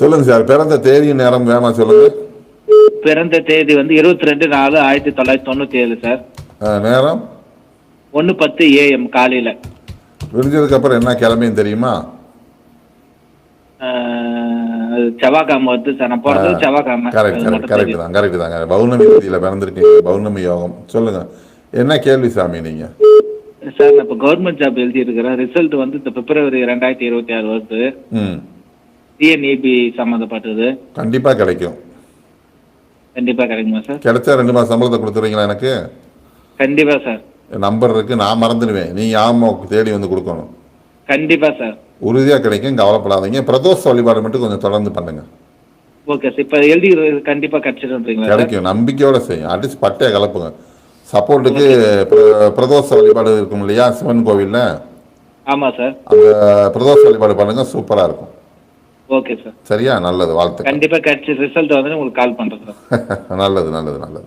சொல்லுங்க சார் பிறந்த தேதி நேரம் வேணாம் சொல்லுங்க? பிறந்த தேதி வந்து இருபத்தி ரெண்டு நாலு ஆயிரத்தி தொள்ளாயிரத்தி தொண்ணூற்றி ஏழு சார் நேரம்? ஒன்று பத்து ஏஎம் காலையில். விடிஞ்சதுக்கு அப்புறம் என்ன கிழமையும் தெரியுமா? செவ்வாய்க்கிழமை வருது சார். நான் பிறந்தது செவ்வாய்க்கிழமை. Correct correct. தான் தாங்க. பௌர்ணமி தேதியில் பிறந்திருக்கீங்க பௌர்ணமி யோகம். சொல்லுங்க என்ன கேள்வி சாமி நீங்க? சார் நான் இப்போ கவர்மெண்ட் ஜாப் எழுதி இருக்கிறேன். ரிசல்ட் வந்து இந்த பிப்ரவரி ரெண்டாயிரத்தி இருபத்தி ஆறு வருது. டிஎன்இபி சம்மந்தப்பட்டது. கண்டிப்பா கிடைக்கும். கண்டிப்பாக கிடைக்குமா சார்? கிடைச்சா ரெண்டு மாதம் சம்பளத்தை கொடுத்துருவீங்களா எனக்கு? கண்டிப்பாக சார். நம்பர் இருக்கு நான் மறந்துடுவேன். நீங்க ஆமா தேடி வந்து கொடுக்கணும். கண்டிப்பாக சார். உறுதியா கிடைக்கும் கவலைப்படாதீங்க. பிரதோஷ வழிபாடு மட்டும் கொஞ்சம் தொடர்ந்து பண்ணுங்க. Okay sir. இப்போ எழுதி கண்டிப்பாக கிடைச்சிடுன்றீங்களா கிடைக்கும். நம்பிக்கையோட செய்யும் அடிச்சு பட்டையை கலப்புங்க. சப்போர்ட்டுக்கு பிர- பிரதோஷ வழிபாடு இருக்கும் இல்லையா சிவன் கோவில்ல? ஆமாம் சார். அந்த பிரதோஷ வழிபாடு பண்ணுங்க சூப்பரா இருக்கும். ஓகே சார் சரியா? நல்லது. வாழ்த்துக்கள். கண்டிப்பாக கிடைச்சி ரிசல்ட் வந்து உங்களுக்கு கால் பண்ணுறேன் சார் நல்லது நல்லது நல்லது.